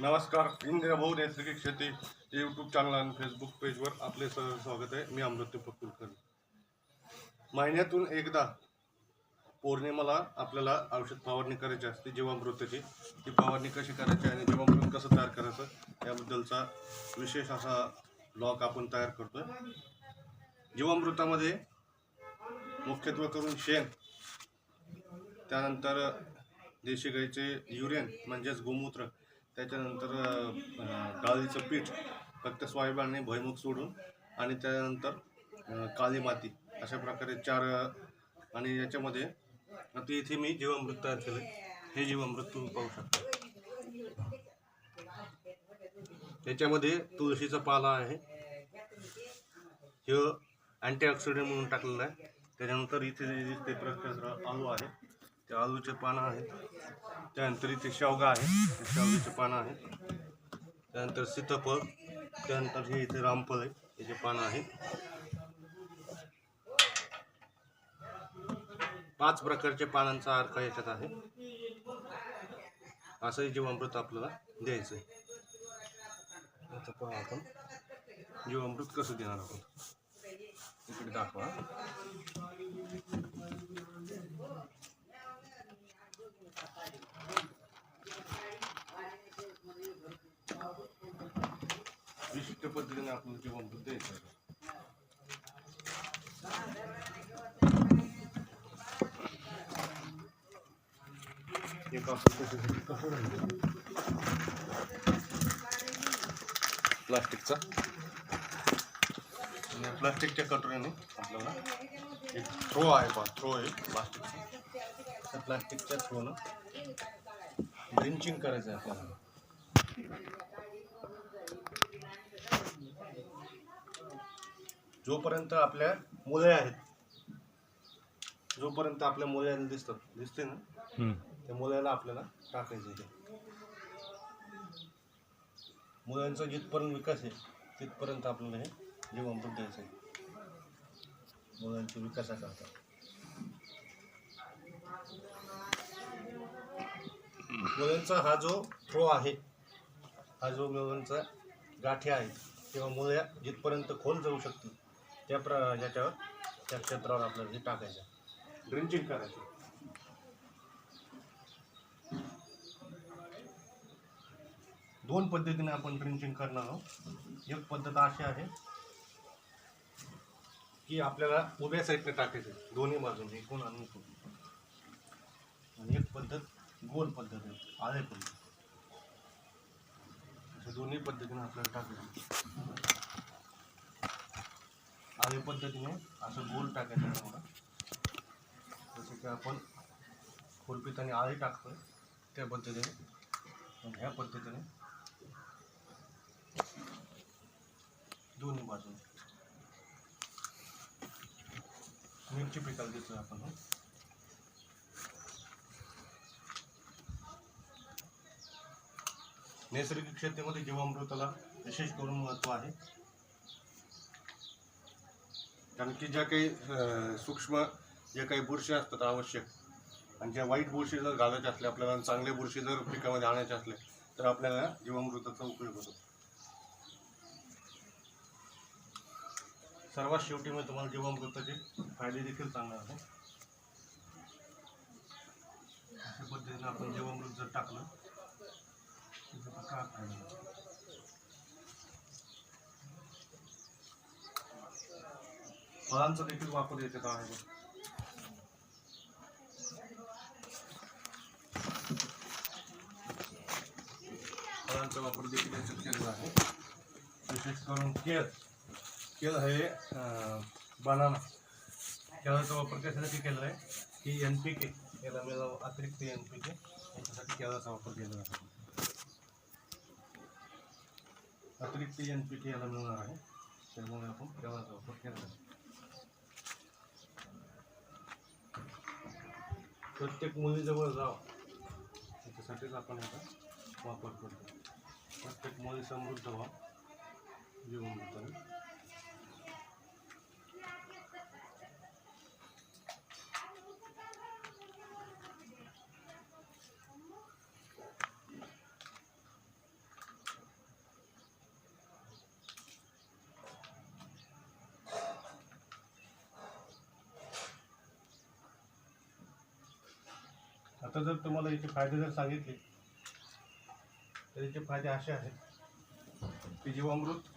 नमस्कार इंदिरा भाऊ नैसर्गिक शेती या यूट्यूब चॅनल आणि फेसबुक पेजवर आपले सह स्वागत आहे. मी अमृत कुलकर्णी महिन्यातून एकदा पौर्णिमाला आपल्याला औषध फवारणी करायची असते जीवामृताची ती फवारणी कशी करायची आणि जीवामृत कसं तयार करायचं याबद्दलचा विशेष असा ब्लॉग आपण तयार करतोय. जीवामृतामध्ये मुख्यत्वे करून शेण त्यानंतर देशी गाईचे युरियन म्हणजेच गोमूत्र त्याच्यानंतर डाळीचं पीठ फक्त सोयाबीन आणि भुईमुग सोडून आणि त्यानंतर काळी माती अशा प्रकारे चार आणि याच्यामध्ये आता इथे मी जीवामृत तयार केलं हे जीवामृत तुम्ही पाहू शकता. त्याच्यामध्ये तुळशीचा पाला आहे. हे अँटीऑक्सिडंट म्हणून टाकलेलं आहे. त्याच्यानंतर इथे जे दिसते प्रकार आलू आहे. ते आलूचे पानं आहेत. त्यानंतर इथे शेवगा आहे. ते शेवग्याचे पानं आहेत. त्यानंतर सीताफळ त्यानंतर हे इथे रामफळ आहे. त्याचे पानं आहेत पाच प्रकारच्या पानांचा अर्थ याच्यात आहे. असं जीवामृत आपल्याला द्यायचं आहे. आता पहा आपण. जीवामृत कसं देणार आपण? इकडे दाखवा. पद्धतीने आपल्याला जीवामृत द्यायचं आहे एक कसं प्लास्टिकचा? आणि प्लास्टिकच्या कटोऱ्याने आपल्याला एक थ्रो आहे बा थ्रो आहे प्लास्टिकचा. त्या प्लास्टिकच्या थ्रोनं ड्रिंचिंग करायचं आहे आपल्याला. जोपर्यंत आपल्या मुले आहेत जोपर्यंत आपल्या मुलाला दिसतात दिसते ना त्या मुलाला आपल्याला टाकायचं आहे. मुलांचा जिथपर्यंत विकास आहे तिथपर्यंत आपल्याला हे जीवामृत द्यायचं आहे. मुलांच्या विकासाकरता. मुलांचा हा जो थ्रो आहे हा जो मुलांचा गाठी आहे किंवा मुलं जिथपर्यंत खोल जाऊ शकतील त्या प्र याच्यावर त्या क्षेत्रावर आपल्याला हे टाकायचं. ड्रिंचिंग करायचं. दोन पद्धतीने आपण ड्रिंचिंग करणार आहोत. एक पद्धत अशी आहे की आपल्याला उभ्या साईडने टाकायचं दोन्ही बाजूने एकूण आणि एकूण. आणि एक पद्धत गोल पद्धत आहे आळे पद्धत. अशा दोन्ही पद्धतीने आपल्याला टाकायचं आळे पद्धतीने असं गोल टाकायचं थोडं जसं की आपण खुरपीत आणि आळी टाकतोय त्या पद्धतीने ह्या पद्धतीने दोन्ही बाजू मिरची पिकाला देतोय आपण नैसर्गिक शेतीमध्ये जीवामृताला विशेष करून महत्त्व आहे. कारण की ज्या काही सूक्ष्म जे काही बुरशी असतात आवश्यक आणि ज्या वाईट बुरशी जर घालायच्या असल्या आपल्याला चांगले बुरशी जर पिकामध्ये आणायचे असले तर आपल्याला जीवामृताचा उपयोग होतो. सर्वात शेवटी मी तुम्हाला जीवामृताचे फायदे देखील सांगणार आहे. अशा पद्धतीने आपण जीवामृत जर टाकलं तर काय फायदा? फळांचा देखील वापर येते का आहे फळांचा वापर देखील याच्यात केलेला आहे. विशेष करून केळ. केळ हे बनाना. केळाचा वापर कशासाठी केलेला आहे? की एन पी के याला मिळालं अतिरिक्त एन पी के याच्यासाठी केळाचा वापर केलेला आहे. अतिरिक्त एन पी के याला मिळणार आहे. त्यामुळे आपण केळाचा वापर केला आहे. प्रत्येक मुलीजवळ जाव. त्याच्यासाठीच आपण याचा वापर करतो. प्रत्येक मुली समृद्ध व्हा. जीवन आता जर तुम्हाला याचे फायदे जर सांगितले तर याचे फायदे असे आहेत की जीवामृत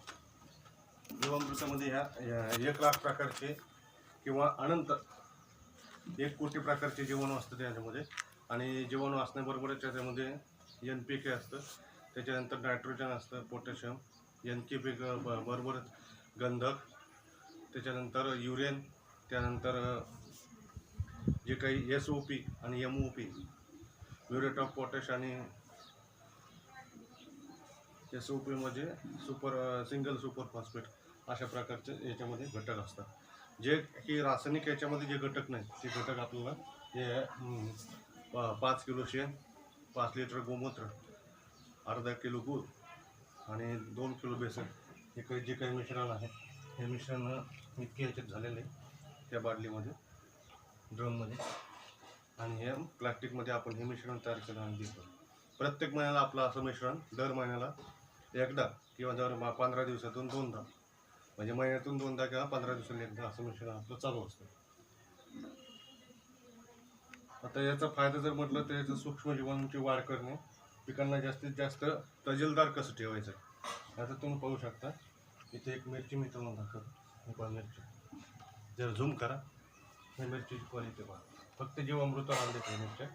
जीवामृतामध्ये ह्या एक लाख प्रकारचे किंवा अनंत एक कोटी प्रकारचे जीवाणू असतं त्याच्यामध्ये. आणि जीवाणू असण्याबरोबरच त्याच्यामध्ये एन पी के असतं. त्याच्यानंतर नायट्रोजन असतं पोटॅशियम एन के पी बरोबरच गंधक त्याच्यानंतर युरेन त्यानंतर जे काही एस ओ पी आणि M O P muriate of potash आणि एस ओ पी म्हणजे सुपर सिंगल सुपर फॉस्फेट अशा प्रकारचे याच्यामध्ये घटक असतात. जे की रासायनिक याच्यामध्ये जे घटक नाही ते घटक आपल्याला हे पाच किलो शेण पाच लिटर गोमूत्र अर्धा किलो गूळ आणि दोन किलो बेसन हे काही जे काही मिश्रण आहे हे मिश्रण इतके याच्यात झालेलं आहे त्या बाटलीमध्ये. ड्रममध्ये. आणि हे प्लास्टिकमध्ये आपण हे मिश्रण तयार केलं आणि देतो प्रत्येक महिन्याला आपलं असं मिश्रण दर महिन्याला एकदा किंवा दर मा- पंधरा दिवसातून दोनदा म्हणजे महिन्यातून दोनदा किंवा पंधरा दिवसांनी एकदा असं मिश्रण आपलं चालू असतं. आता याचा फायदा जर म्हटलं तर याचं सूक्ष्मजीवांची वाढ करणे पिकांना जास्तीत जास्त तजेलदार कसं ठेवायचं? आता तुम्ही पाहू शकता. इथे एक मिरची मी तुम्हाला दाखवतो. मिरची. जर झूम करा. ही मिरचीची क्वालिटी पहा. फक्त जीवामृत आणले ते मिरच्या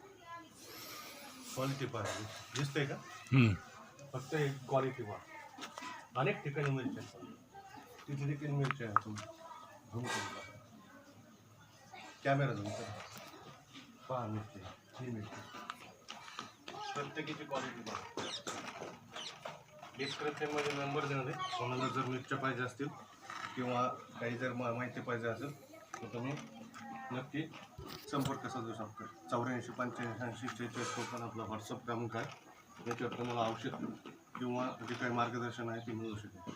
क्वालिटी पहा. दिसतंय का? हम्म. फक्त एक क्वालिटी पहा. अनेक ठिकाणी मिरच्या आहेत. तिथे देखील पहा. कॅमेरा झूम करा. पहा मिरची ही मिरची प्रत्येकीची क्वालिटी पहा. डिस्क्रिप्शनमध्ये नंबर देणार आहे कोणाला जर मिरच्या पाहिजे असतील किंवा काही जर मा- माहिती पाहिजे असेल तर तुम्ही नक्की संपर्क साधू शकतो. चौऱ्याऐंशी पंच्याऐंशी शेहेचाळीस टोकन आपला व्हॉट्सअप क्रमांक आहे. याच्यावर तुम्हाला औषध किंवा जे काही मार्गदर्शन आहे ते मिळू शकेल.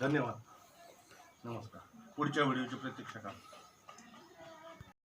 धन्यवाद. नमस्कार. पुढच्या व्हिडिओची प्रतीक्षा करा.